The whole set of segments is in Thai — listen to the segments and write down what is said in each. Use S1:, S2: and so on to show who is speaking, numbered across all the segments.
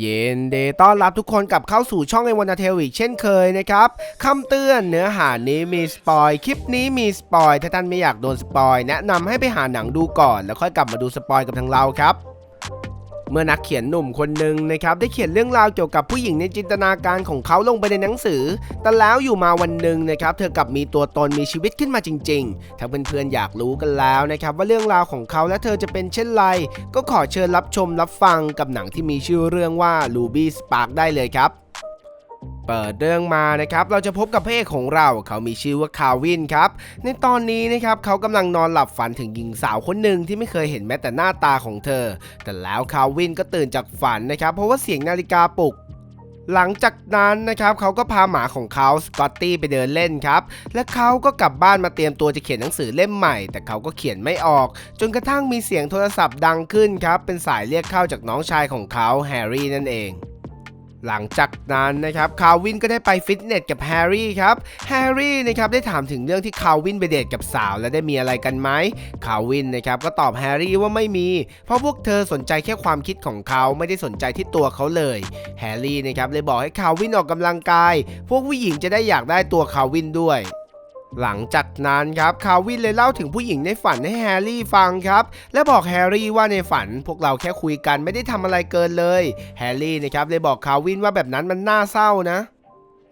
S1: เย็นเดย์ต้อนรับทุกคนกลับเข้าสู่ช่องไอวันเทลอีกเช่นเคยนะครับคำเตือนเนื้อหานี้มีสปอยคลิปนี้มีสปอยถ้าท่านไม่อยากโดนสปอยแนะนำให้ไปหาหนังดูก่อน แล้วค่อยกลับมาดูสปอยกับทางเราครับ เมื่อนักเขียนหนุ่มคนหนึ่งนะครับได้เขียนเรื่องราวเกี่ยวกับผู้หญิงในจินตนาการของเขาลงไปในหนังสือ แต่แล้วอยู่มาวันหนึ่งนะครับเธอกลับมีตัวตนมีชีวิตขึ้นมาจริงๆทั้งเพื่อนๆอยากรู้กันแล้วนะครับว่าเรื่องราวของเขาและเธอจะเป็นเช่นไร ก็ขอเชิญรับชมรับฟังกับหนังที่มีชื่อเรื่องว่า Ruby Spark ได้เลยครับ เปิดเรื่องมานะครับเราจะพบกับพระเอกของเราเขามีชื่อว่าคาวินครับในตอนนี้นะครับเขากำลังนอนหลับฝันถึงหญิงสาวคนหนึ่งที่ไม่เคยเห็นแม้แต่หน้าตาของเธอ แต่แล้วคาวินก็ตื่นจากฝันนะครับ เพราะว่าเสียงนาฬิกาปลุกหลังจากนั้นนะครับเขาก็พาหมาของเขาสกอตตี้ไปเดินเล่นครับ และเขาก็กลับบ้านมาเตรียมตัวจะเขียนหนังสือเล่มใหม่ แต่เขาก็เขียนไม่ออก จนกระทั่งมีเสียงโทรศัพท์ดังขึ้นครับ เป็นสายเรียกเข้าจากน้องชายของเขาแฮร์รี่นั่นเอง หลังจากนั้นนะครับคาวินก็ได้ไปฟิตเนสกับแฮร์รี่ครับแฮร์รี่นะครับได้ถามถึงเรื่องที่คาวินไปเดทกับสาว และได้มีอะไรกันไหมคาวินนะครับก็ตอบแฮร์รี่ว่าไม่มี เพราะพวกเธอสนใจแค่ความคิดของเขาไม่ได้สนใจที่ตัวเขาเลยแฮร์รี่นะครับเลยบอกให้คาวินออกกำลังกาย พวกผู้หญิงจะได้อยากได้ตัวคาวินด้วย หลังจากนั้นครับคาวินเลยเล่าถึงผู้หญิงในฝันให้แฮร์รี่ฟังครับ และบอกแฮร์รี่ว่าในฝันพวกเราแค่คุยกันไม่ได้ทำอะไรเกินเลย แฮร์รี่นะครับเลยบอกคาวินว่าแบบนั้นมันน่าเศร้านะ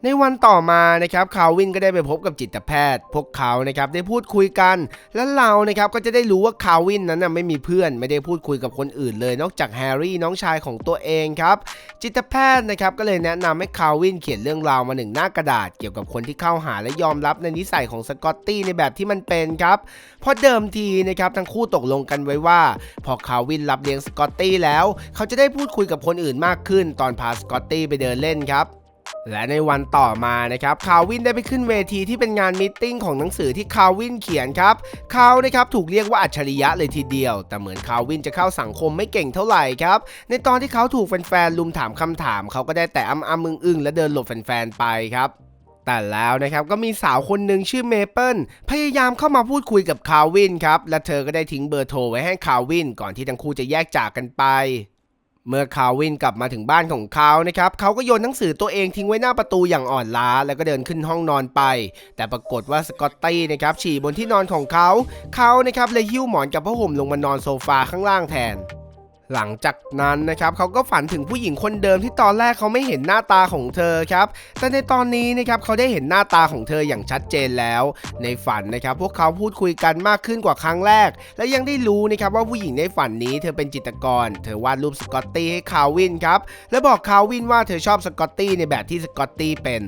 S1: ในวันต่อมานะครับคาวินก็ได้ไปพบกับจิตแพทย์ พวกเขานะครับได้พูดคุยกัน และเรานะครับก็จะได้รู้ว่าคาวินนั้นนะไม่มีเพื่อน ไม่ได้พูดคุยกับคนอื่นเลย นอกจากแฮร์รี่น้องชายของตัวเองครับ จิตแพทย์นะครับก็เลยแนะนำให้คาวินเขียนเรื่องราวมาหนึ่งหน้ากระดาษ เกี่ยวกับคนที่เข้าหาและยอมรับในนิสัยของสกอตตี้ในแบบที่มันเป็นครับเพราะเดิมทีนะครับทั้งคู่ตกลงกันไว้ว่า พอคาวินรับเลี้ยงสกอตตี้แล้ว เขาจะได้พูดคุยกับคนอื่นมากขึ้น ตอนพาสกอตตี้ไปเดินเล่นครับ และในวันต่อมานะครับคาวินได้ไปขึ้นเวทีที่เป็นงานมตติ팅ของหนังสือที่คาวินเขียนครับเขานะครับถูกเรียกว่าอัจฉริยะเลยทีเดียว แต่เหมือนคาวินจะเข้าสังคมไม่เก่งเท่าไหร่ครับในตอนที่เขาถูกแฟนๆลุมถามคำถามเขาก็ได้แต่อ้ำอ้ำอึ้งอึ้งและเดินหลบแฟนๆไปครับแต่แล้วนะครับก็มีสาวคนหนึ่งชื่อเมเปิลพยายามเข้ามาพูดคุยกับคาวินครับและเธอก็ได้ทิ้งเบอร์โทรไว้ให้คาวินก่อนที่ทั้งคู่จะแยกจากกันไป เมื่อคาวินกลับมาถึงบ้านของเขานะครับเขาก็โยนหนังสือตัวเองทิ้งไว้หน้าประตูอย่างอ่อนล้า แล้วก็เดินขึ้นห้องนอนไป แต่ปรากฏว่าสกอตตี้นะครับฉี่บนที่นอนของเขา เขานะครับเลยหิ้วหมอนกับผ้าห่มลงมานอนโซฟาข้างล่างแทน หลังจากนั้นนะครับเขาก็ฝันถึงผู้หญิงคนเดิมที่ตอนแรกเขาไม่เห็นหน้าตาของเธอครับ แต่ในตอนนี้นะครับเขาได้เห็นหน้าตาของเธออย่างชัดเจนแล้ว ในฝันนะครับพวกเขาพูดคุยกันมากขึ้นกว่าครั้งแรก และยังได้รู้นะครับว่าผู้หญิงในฝันนี้เธอเป็นจิตรกร เธอวาดรูปสกอตตี้ให้คาวินครับและบอกคาวินว่าเธอชอบสกอตตี้ในแบบที่สกอตตี้เป็น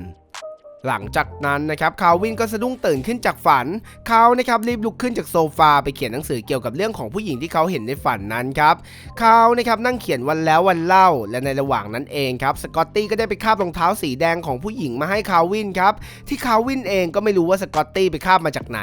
S1: หลังจากนั้นนะครับคาวินก็สะดุ้งตื่นขึ้นจากฝัน เขานะครับรีบลุกขึ้นจากโซฟาไปเขียนหนังสือเกี่ยวกับเรื่องของผู้หญิงที่เขาเห็นในฝันนั้นครับเขานะครับนั่งเขียนวันแล้ววันเล่า และในระหว่างนั้นเองครับสกอตตี้ก็ได้ไปคาบรองเท้าสีแดงของผู้หญิงมาให้คาวินครับที่คาวินเองก็ไม่รู้ว่าสกอตตี้ไปคาบมาจากไหน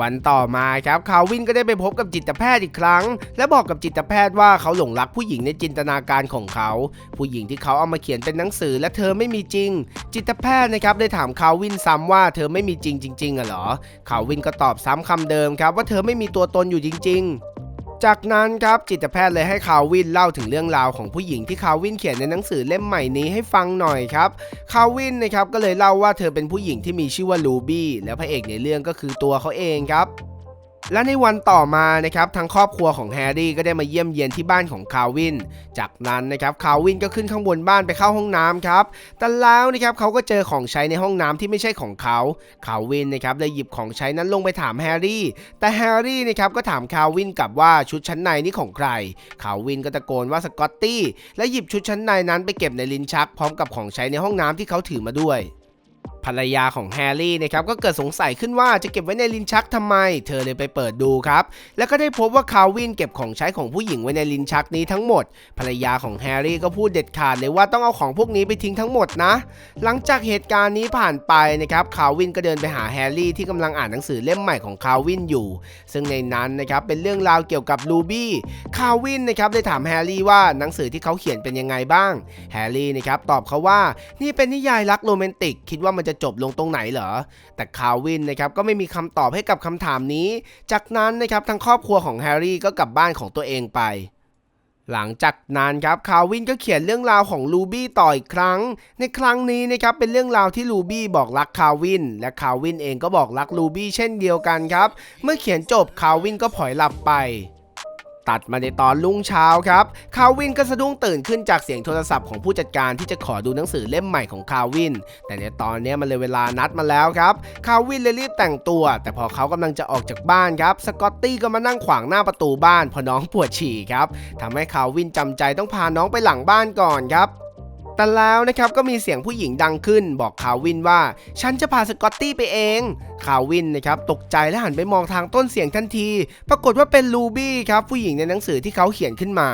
S1: วันต่อมาครับคาวินก็ได้ไปพบกับจิตแพทย์อีกครั้ง และบอกกับจิตแพทย์ว่าเขาหลงรักผู้หญิงในจินตนาการของเขา ผู้หญิงที่เขาเอามาเขียนเป็นหนังสือและเธอไม่มีจริง จิตแพทย์นะครับได้ถามคาวินซ้ำว่าเธอไม่มีจริงจริงๆอะเหรอคาวินก็ตอบซ้ำคำเดิมครับว่าเธอไม่มีตัวตนอยู่จริง ๆ จากนั้นครับจิตแพทย์เลยให้คาวินเล่าถึงเรื่องราวของผู้หญิงที่คาวินเขียนในหนังสือเล่มใหม่นี้ให้ฟังหน่อยครับคาวินนะครับก็เลยเล่าว่าเธอเป็นผู้หญิงที่มีชื่อว่าลูบี้และพระเอกในเรื่องก็คือตัวเขาเองครับ และในวันต่อมานะครับทางครอบครัวของแฮร์รี่ก็ได้มาเยี่ยมเยียนที่บ้านของคาวิน จากนั้นนะครับคาวินก็ขึ้นข้างบนบ้านไปเข้าห้องน้ำครับแต่แล้วนะครับเขาก็เจอของใช้ในห้องน้ำที่ไม่ใช่ของเขาคาวินนะครับเลยหยิบของใช้นั้นลงไปถามแฮร์รี่ แต่แฮร์รี่นะครับก็ถามคาวินกลับว่าชุดชั้นในนี่ของใครคาวินก็ตะโกนว่าสกอตตี้และหยิบชุดชั้นในนั้นไปเก็บในลิ้นชัก พร้อมกับของใช้ในห้องน้ำที่เขาถือมาด้วย ภรรยาของแฮร์รี่นะครับก็เกิดสงสัยขึ้นว่าจะเก็บไว้ในลิ้นชักทำไม เธอเลยไปเปิดดูครับ แล้วก็ได้พบว่าคาวินเก็บของใช้ของผู้หญิงไว้ในลิ้นชักนี้ทั้งหมด ภรรยาของแฮร์รี่ก็พูดเด็ดขาดเลยว่าต้องเอาของพวกนี้ไปทิ้งทั้งหมดนะ หลังจากเหตุการณ์นี้ผ่านไปนะครับคาวินก็เดินไปหาแฮร์รี่ที่กำลังอ่านหนังสือเล่มใหม่ของคาวินอยู่ ซึ่งในนั้นนะครับเป็นเรื่องราวเกี่ยวกับลูบี้คาวินนะครับได้ถามแฮร์รี่ว่าหนังสือที่เขาเขียนเป็นยังไงบ้างแฮร์รี่นะครับตอบเขาว่านี่เป็นนิยายรักโรแมนติก คิดว่ามันจะจบลงตรงไหนเหรอ แต่คาวินนะครับก็ไม่มีคำตอบให้กับคำถามนี้ จากนั้นนะครับทางครอบครัวของแฮร์รี่ก็กลับบ้านของตัวเองไปหลังจากนั้นครับคาวินก็เขียนเรื่องราวของลูบี้ต่ออีกครั้ง ในครั้งนี้นะครับเป็นเรื่องราวที่ลูบี้บอกรักคาวิน และคาวินเองก็บอกรักลูบี้เช่นเดียวกันครับ เมื่อเขียนจบคาวินก็ผลอยหลับไป ตัดมาในตอนลุ่งเช้าครับ คาวินก็สะดุ้งตื่นขึ้นจากเสียงโทรศัพท์ของผู้จัดการที่จะขอดูหนังสือเล่มใหม่ของคาวิน แต่ในตอนนี้มันเลยเวลานัดมาแล้วครับ คาวินเลยรีบแต่งตัว แต่พอเขากำลังจะออกจากบ้านครับ สกอตตี้ก็มานั่งขวางหน้าประตูบ้านพอน้องปวดฉี่ครับทำให้คาวินจำใจต้องพาน้องไปหลังบ้านก่อนครับ แต่แล้วนะครับก็มีเสียงผู้หญิงดังขึ้น บอกคาวินว่า ฉันจะพาสกอตตี้ไปเองคาวินนะครับตกใจและหันไปมองทางต้นเสียงทันที ปรากฏว่าเป็นลูบี้ครับผู้หญิงในหนังสือที่เขาเขียนขึ้นมา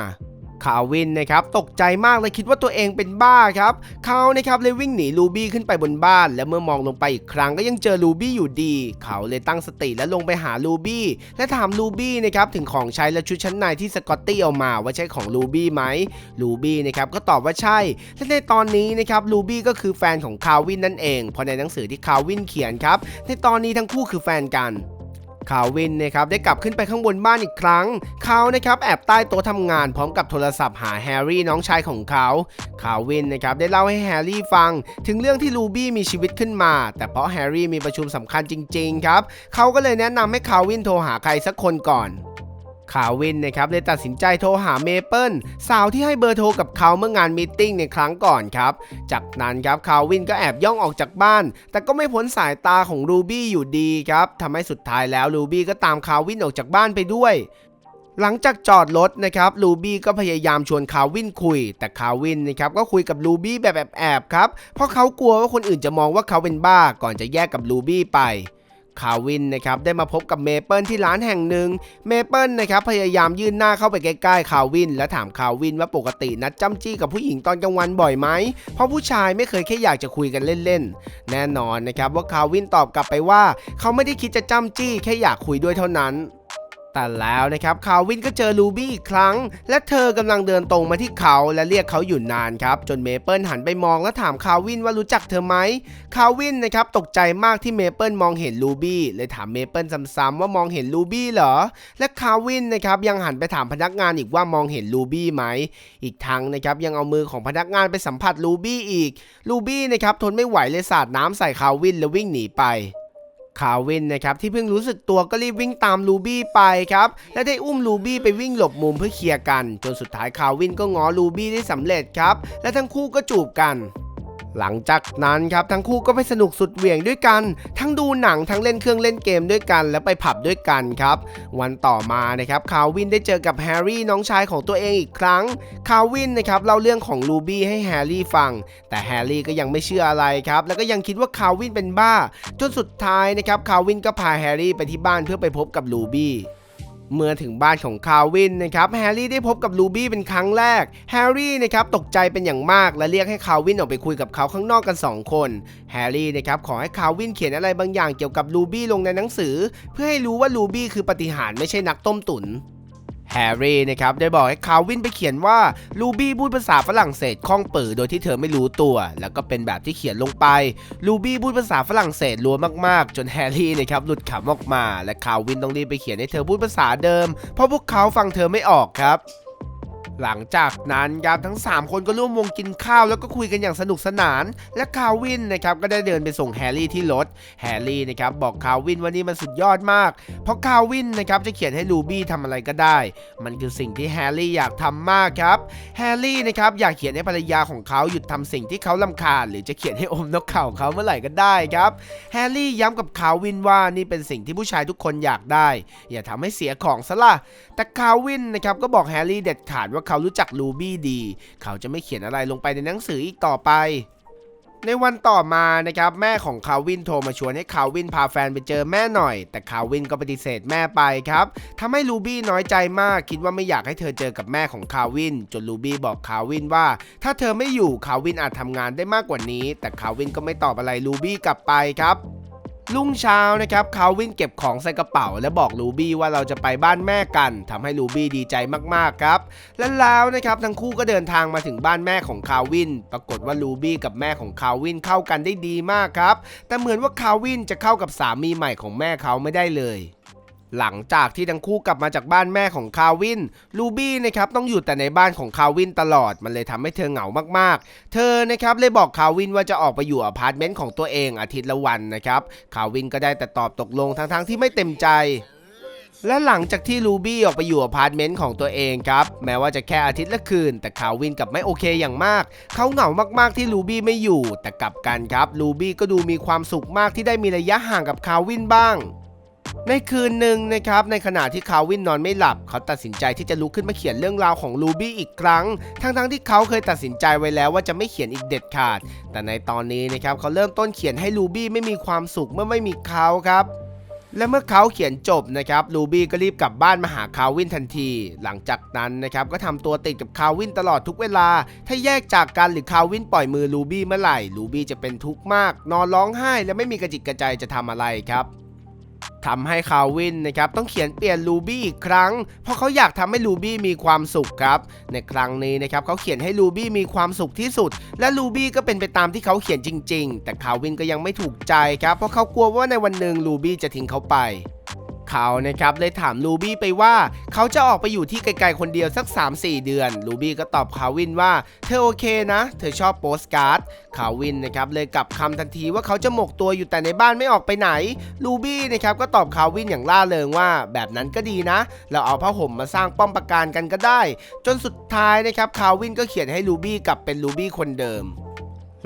S1: คาวินนะครับตกใจมากเลยคิดว่าตัวเองเป็นบ้าครับเขานะครับเลยวิ่งหนีลูบี้ขึ้นไปบนบ้าน และเมื่อมองลงไปอีกครั้งก็ยังเจอลูบี้อยู่ดี เขาเลยตั้งสติและลงไปหาลูบี้และถามลูบี้นะครับถึงของใช้และชุดชั้นในที่สกอตตี้เอามาว่าใช่ของลูบี้ไหมลูบี้นะครับก็ตอบว่าใช่และในตอนนี้นะครับลูบี้ก็คือแฟนของคาวินนั่นเองเพราะในหนังสือที่คาวินเขียนครับในตอนนี้ทั้งคู่คือแฟนกัน คาวินนะครับได้กลับขึ้นไปข้างบนบ้านอีกครั้ง เขานะครับแอบใต้โต๊ะทำงานพร้อมกับโทรศัพท์หาแฮร์รี่น้องชายของเขาคาวินนะครับได้เล่าให้แฮร์รี่ฟัง ถึงเรื่องที่ลูบี้มีชีวิตขึ้นมา แต่เพราะแฮร์รี่มีประชุมสำคัญจริง ๆ ครับ เขาก็เลยแนะนำให้คาวินโทรหาใครสักคนก่อน คาวินนะครับเลยตัดสินใจโทรหาเมเปิลสาวที่ให้เบอร์โทรกับเขาเมื่องานมีติ้งในครั้งก่อนครับ จากนั้นครับคาวินก็แอบย่องออกจากบ้าน แต่ก็ไม่พ้นสายตาของรูบี้อยู่ดีครับทำให้สุดท้ายแล้วรูบี้ก็ตามคาวินออกจากบ้านไปด้วยหลังจากจอดรถนะครับลูบี้ก็พยายามชวนคาวินคุย แต่คาวินนะครับก็คุยกับลูบี้แบบแอบๆครับเพราะเขากลัวว่าคนอื่นจะมองว่าเขาเป็นบ้าก่อนจะแยกกับลูบี้ไป คาวินนะครับได้มาพบกับเมเปิลที่ร้านแห่งหนึ่ง เมเปิลนะครับพยายามยื่นหน้าเข้าไปใกล้ๆคาวิน และถามคาวินว่าปกตินัดจ้ำจี้กับผู้หญิงตอนกลางวันบ่อยไหม เพราะผู้ชายไม่เคยแค่อยากจะคุยกันเล่นๆ แน่นอนนะครับว่าคาวินตอบกลับไปว่า เขาไม่ได้คิดจะจ้ำจี้แค่อยากคุยด้วยเท่านั้น แต่แล้วนะครับคาวินก็เจอลูบี้อีกครั้ง และเธอกำลังเดินตรงมาที่เขาและเรียกเขาอยู่นานครับ จนเมเปิลหันไปมองและถามคาวินว่ารู้จักเธอไหมคาวินนะครับตกใจมากที่เมเปิลมองเห็นลูบี้เลยถามเมเปิลซ้ำๆว่ามองเห็นลูบี้เหรอ และคาวินนะครับยังหันไปถามพนักงานอีกว่ามองเห็นลูบี้ไหม อีกทั้งนะครับยังเอามือของพนักงานไปสัมผัสลูบี้อีกลูบี้นะครับทนไม่ไหวเลยสาดน้ำใส่คาวินแล้ววิ่งหนีไป คาวินนะครับที่เพิ่งรู้สึกตัวก็รีบวิ่งตามลูบี้ไปครับและได้อุ้มลูบี้ไปวิ่งหลบมุมเพื่อเคลียร์กัน จนสุดท้ายคาวินก็ง้อลูบี้ได้สำเร็จครับและทั้งคู่ก็จูบกัน หลังจากนั้นครับทั้งคู่ก็ไปสนุกสุดเหวี่ยงด้วยกัน ทั้งดูหนังทั้งเล่นเครื่องเล่นเกมด้วยกัน และไปผับด้วยกันครับ วันต่อมานะครับคาวินได้เจอกับแฮร์รี่น้องชายของตัวเองอีกครั้งคาวินนะครับเล่าเรื่องของลูบี้ให้แฮร์รี่ฟัง แต่แฮร์รี่ก็ยังไม่เชื่ออะไรครับ แล้วก็ยังคิดว่าคาวินเป็นบ้า จนสุดท้ายนะครับคาวินก็พาแฮร์รี่ไปที่บ้านเพื่อไปพบกับลูบี้ เมื่อถึงบ้านของคาวินนะครับแฮร์รี่ได้พบกับลูบี้เป็นครั้งแรกแฮร์รี่นะครับตกใจเป็นอย่างมากและเรียกให้คาวินออกไปคุยกับเขาข้างนอกกัน 2 คนแฮร์รี่นะครับขอให้คาวินเขียนอะไรบางอย่างเกี่ยวกับลูบี้ลงในหนังสือ เพื่อให้รู้ว่าลูบี้คือปฏิหารไม่ใช่นักต้มตุ๋น แฮร์รี่นะครับได้บอกให้คาวินไปเขียนว่าลูบี้พูดภาษาฝรั่งเศสคล่องปือโดยที่เธอไม่รู้ตัว แล้วก็เป็นแบบที่เขียนลงไปลูบี้พูดภาษาฝรั่งเศสรัวมากๆ จนแฮร์รี่นะครับหลุดขำออกมา และคาวินต้องรีบไปเขียนให้เธอพูดภาษาเดิม เพราะพวกเขาฟังเธอไม่ออกครับ หลังจากนั้นครับทั้ง 3 คนก็ร่วมวงกินข้าวแล้วก็คุยกันอย่างสนุกสนาน และคาวินนะครับก็ได้เดินไปส่งแฮร์รี่ที่รถแฮร์รี่นะครับบอกคาวินว่านี่มันสุดยอดมาก เพราะคาวินนะครับจะเขียนให้ลูบี้ทำอะไรก็ได้ มันคือสิ่งที่แฮร์รี่อยากทำมากครับแฮร์รี่นะครับอยากเขียนให้ภรรยาของเขาหยุดทำสิ่งที่เขาลำคาญหรือจะเขียนให้อมนกเข่าเขาเมื่อไหร่ก็ได้ครับแฮร์รี่ย้ำกับคาวินว่านี่เป็นสิ่งที่ผู้ชายทุกคนอยากได้ อย่าทำให้เสียของซะล่ะแต่คาวินนะครับก็บอกแฮร์รี่เด็ดขาดว่าเขารู้จักลูบี้ดี เขาจะไม่เขียนอะไรลงไปในหนังสืออีกต่อไปในวันต่อมานะครับแม่ของคาวินโทรมาชวนให้คาวินพาแฟนไปเจอแม่หน่อย แต่คาวินก็ปฏิเสธแม่ไปครับทำให้ลูบี้น้อยใจมากคิดว่าไม่อยากให้เธอเจอกับแม่ของคาวิน จนลูบี้บอกคาวินว่า ถ้าเธอไม่อยู่คาวินอาจทำงานได้มากกว่านี้ แต่คาวินก็ไม่ตอบอะไรลูบี้กลับไปครับ รุ่งเช้านะครับคาวินเก็บของใส่กระเป๋า และบอกลูบี้ว่าเราจะไปบ้านแม่กันทำให้ลูบี้ดีใจมากๆครับ และแล้วนะครับทั้งคู่ก็เดินทางมาถึงบ้านแม่ของคาวิน ปรากฏว่าลูบี้กับแม่ของคาวินเข้ากันได้ดีมากครับ แต่เหมือนว่าคาวินจะเข้ากับสามีใหม่ของแม่เขาไม่ได้เลย หลังจากที่ทั้งคู่กลับมาจากบ้านแม่ของคาวินลูบี้นะครับต้องอยู่แต่ในบ้านของคาวินตลอดมันเลยทำให้เธอเหงามากๆ เธอนะครับเลยบอกคาวินว่าจะออกไปอยู่อพาร์ตเมนต์ของตัวเองอาทิตย์ละวันนะครับคาวินก็ได้แต่ตอบตกลงทั้งๆที่ไม่เต็มใจและหลังจากที่ลูบี้ออกไปอยู่อพาร์ตเมนต์ของตัวเองครับ แม้ว่าจะแค่อาทิตย์ละคืน แต่คาวินกับไม่โอเคอย่างมาก เขาเหงามากๆที่ลูบี้ไม่อยู่ แต่กลับกันครับลูบี้ก็ดูมีความสุขมากที่ได้มีระยะห่างกับคาวินบ้าง ในคืนหนึ่งนะครับในขณะที่คาวินนอนไม่หลับ เขาตัดสินใจที่จะลุกขึ้นมาเขียนเรื่องราวของลูบี้อีกครั้ง ทั้งๆที่เขาเคยตัดสินใจไว้แล้วว่าจะไม่เขียนอีกเด็ดขาด แต่ในตอนนี้นะครับเขาเริ่มต้นเขียนให้ลูบี้ไม่มีความสุขเมื่อไม่มีเขาครับและเมื่อเขาเขียนจบนะครับลูบี้ก็รีบกลับบ้านมาหาคาวินทันที หลังจากนั้นนะครับก็ทำตัวติดกับคาวินตลอดทุกเวลา ถ้าแยกจากกันหรือคาวินปล่อยมือลูบี้เมื่อไหร่ลูบี้จะเป็นทุกข์มาก นอนร้องไห้และไม่มีกระจิตกระใจจะทำอะไรครับ ทำให้คาวินนะครับต้องเขียนเปลี่ยนลูบี้อีกครั้ง เพราะเขาอยากทำให้ลูบี้มีความสุขครับ ในครั้งนี้นะครับเขาเขียนให้ลูบี้มีความสุขที่สุด และลูบี้ก็เป็นไปตามที่เขาเขียนจริง ๆ แต่คาวินก็ยังไม่ถูกใจครับเพราะเขากลัวว่าในวันหนึ่งลูบี้จะทิ้งเขาไป เขานะครับเลยถามลูบี้ไปว่า เขาจะออกไปอยู่ที่ไกลๆคนเดียวสัก 3-4 เดือน ลูบี้ก็ตอบคาวินว่า เธอโอเคนะ เธอชอบโปสการ์ดคาวินนะครับเลยกลับคำทันทีว่าเขาจะหมกตัวอยู่แต่ในบ้านไม่ออกไปไหน ลูบี้นะครับก็ตอบคาวินอย่างล่าเริงว่า แบบนั้นก็ดีนะ เราเอาผ้าห่มมาสร้างป้อมปราการกันก็ได้ จนสุดท้ายนะครับคาวินก็เขียนให้ลูบี้กลับเป็นลูบี้คนเดิม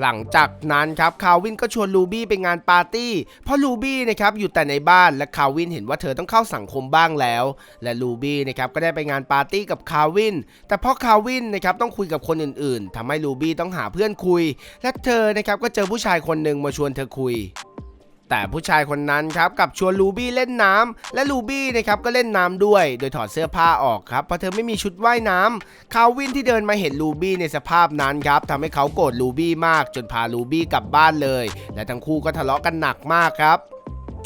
S1: หลังจากนั้นครับคาวินก็ชวนลูบี้ไปงานปาร์ตี้ เพราะลูบี้นะครับอยู่แต่ในบ้านและคาวินเห็นว่าเธอต้องเข้าสังคมบ้างแล้ว และลูบี้นะครับก็ได้ไปงานปาร์ตี้กับคาวิน แต่เพราะคาวินนะครับต้องคุยกับคนอื่นๆทำให้ลูบี้ต้องหาเพื่อนคุย และเธอนะครับก็เจอผู้ชายคนหนึ่งมาชวนเธอคุย แต่ผู้ชายคนนั้นครับกับชวนลูบี้เล่นน้ำและลูบี้นะครับก็เล่นน้ำด้วย โดยถอดเสื้อผ้าออกครับเพราะเธอไม่มีชุดว่ายน้ำคาวินที่เดินมาเห็นลูบี้ในสภาพนั้นครับทำให้เขาโกรธลูบี้มากจนพาลูบี้กลับบ้านเลย และทั้งคู่ก็ทะเลาะกันหนักมากครับ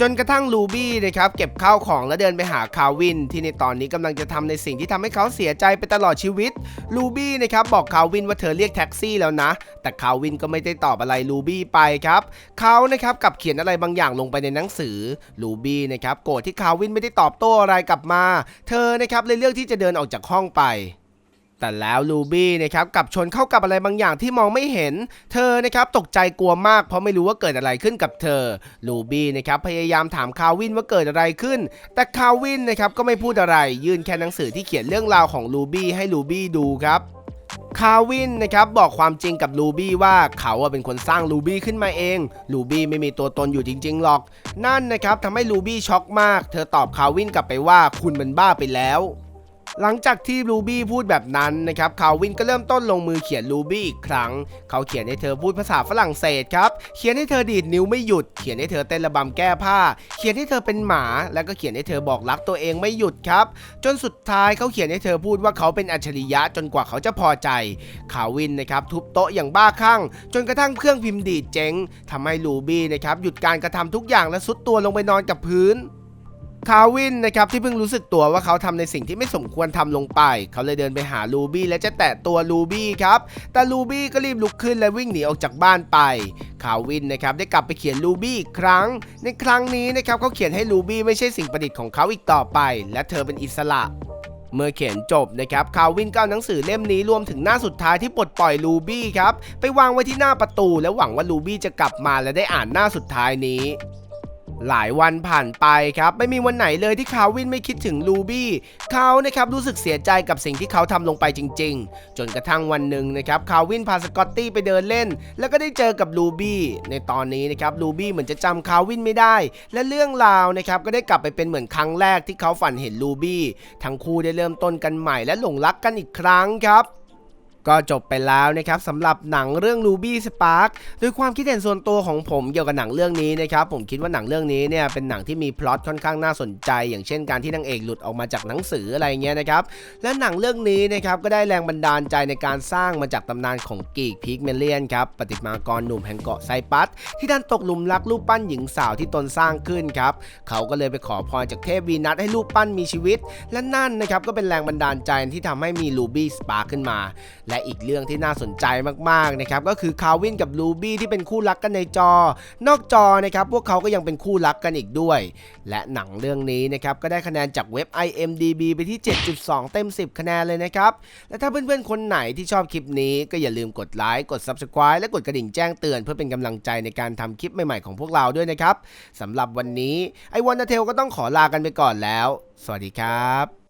S1: จนกระทั่งลูบี้นะครับเก็บข้าวของและเดินไปหาคาวิน ที่ในตอนนี้กำลังจะทำในสิ่งที่ทำให้เขาเสียใจไปตลอดชีวิตลูบี้นะครับบอกคาวินว่าเธอเรียกแท็กซี่แล้วนะ แต่คาวินก็ไม่ได้ตอบอะไรลูบี้ไปครับเขานะครับกลับเขียนอะไรบางอย่างลงไปในหนังสือลูบี้นะครับโกรธที่คาวินไม่ได้ตอบโต้อะไรกลับมา เธอนะครับเลยเลือกที่จะเดินออกจากห้องไป แต่แล้วลูบี้นะครับกับชนเข้ากับอะไรบางอย่างที่มองไม่เห็น เธอนะครับตกใจกลัวมากเพราะไม่รู้ว่าเกิดอะไรขึ้นกับเธอลูบี้นะครับพยายามถามคาวินว่าเกิดอะไรขึ้น แต่คาวินนะครับก็ไม่พูดอะไร ยื่นแค่หนังสือที่เขียนเรื่องราวของลูบี้ให้ลูบี้ดูครับคาวินนะครับบอกความจริงกับลูบี้ว่าเขาอะเป็นคนสร้างลูบี้ขึ้นมาเองลูบี้ไม่มีตัวตนอยู่จริงๆหรอก นั่นนะครับทำให้ลูบี้ช็อกมาก เธอตอบคาวินกลับไปว่าคุณมันบ้าไปแล้ว หลังจากที่ลูบี้พูดแบบนั้นนะครับคาวินก็เริ่มต้นลงมือเขียนลูบี้อีกครั้ง เขาเขียนให้เธอพูดภาษาฝรั่งเศสครับ เขียนให้เธอดีดนิ้วไม่หยุด เขียนให้เธอเต้นระบำแก้ผ้า เขียนให้เธอเป็นหมา แล้วก็เขียนให้เธอบอกรักตัวเองไม่หยุดครับ จนสุดท้ายเขาเขียนให้เธอพูดว่าเขาเป็นอัจฉริยะจนกว่าเขาจะพอใจคาวินนะครับทุบโต๊ะอย่างบ้าคลั่ง จนกระทั่งเครื่องพิมพ์ดีดเจ๊งทำให้ลูบี้นะครับหยุดการกระทำทุกอย่างและซุดตัวลงไปนอนกับพื้น คาวินนะครับที่เพิ่งรู้สึกตัวว่าเขาทำในสิ่งที่ไม่สมควรทำลงไป เขาเลยเดินไปหาลูบี้และจะแตะตัวลูบี้ครับ แต่ลูบี้ก็รีบลุกขึ้นและวิ่งหนีออกจากบ้านไป คาวินนะครับได้กลับไปเขียนลูบี้อีกครั้ง ในครั้งนี้นะครับเขาเขียนให้ลูบี้ไม่ใช่สิ่งประดิษฐ์ของเขาอีกต่อไป และเธอเป็นอิสระเมื่อเขียนจบนะครับคาวินก็เอาหนังสือเล่มนี้รวมถึงหน้าสุดท้ายที่ปลดปล่อยลูบี้ครับ ไปวางไว้ที่หน้าประตู และหวังว่าลูบี้จะกลับมาและได้อ่านหน้าสุดท้ายนี้ หลายวันผ่านไปครับ ไม่มีวันไหนเลยที่คาวินไม่คิดถึงลูบี้เขานะครับรู้สึกเสียใจกับสิ่งที่เขาทำลงไปจริง ๆ จนกระทั่งวันหนึ่งนะครับคาวินพาสกอตตี้ไปเดินเล่น แล้วก็ได้เจอกับลูบี้ในตอนนี้นะครับลูบี้เหมือนจะจำคาวินไม่ได้ และเรื่องราวนะครับก็ได้กลับไปเป็นเหมือนครั้งแรกที่เขาฝันเห็นลูบี้ทั้งคู่ได้เริ่มต้นกันใหม่และหลงรักกันอีกครั้งครับ ก็จบไปแล้วนะครับสำหรับหนังเรื่อง Ruby Spark โดยความคิดเห็นส่วนตัวของผมเกี่ยวกับหนังเรื่องนี้นะครับผมคิดว่าหนังเรื่องนี้เนี่ยเป็นหนังที่มีพล็อตค่อนข้างน่าสนใจ อย่างเช่นการที่นางเอกหลุดออกมาจากหนังสืออะไรเงี้ยนะครับและหนังเรื่องนี้นะครับก็ได้แรงบันดาลใจในการสร้างมาจากตำนานของกีกพีกเมเลียนครับปฏิมากรหนุ่มแห่งเกาะไซปัสที่ดันตกหลุมรักรูปปั้นหญิงสาวที่ตนสร้างขึ้นครับเขาก็เลยไปขอพรจากเทพวีนัสให้รูปปั้นมีชีวิต และนั่นนะครับก็เป็นแรงบันดาลใจที่ทำให้มี Ruby Spark ขึ้นมาและอีกเรื่องที่น่าสนใจมากๆนะครับก็คือคาวินกับลูบี้ที่เป็นคู่รักกันในจอ นอกจอนะครับพวกเขาก็ยังเป็นคู่รักกันอีกด้วย และหนังเรื่องนี้นะครับก็ได้คะแนนจากเว็บ IMDB ไปที่ 7.2 เต็ม 10 คะแนนเลยนะครับและถ้าเพื่อนๆคนไหนที่ชอบคลิปนี้ก็อย่าลืมกดไลค์กด Subscribe และกดกระดิ่งแจ้งเตือนเพื่อเป็นกำลังใจในการทำคลิปใหม่ๆของพวกเราด้วยนะครับสำหรับวันนี้ไอวอนเทลก็ต้องขอลากันไปก่อนแล้ว สวัสดีครับ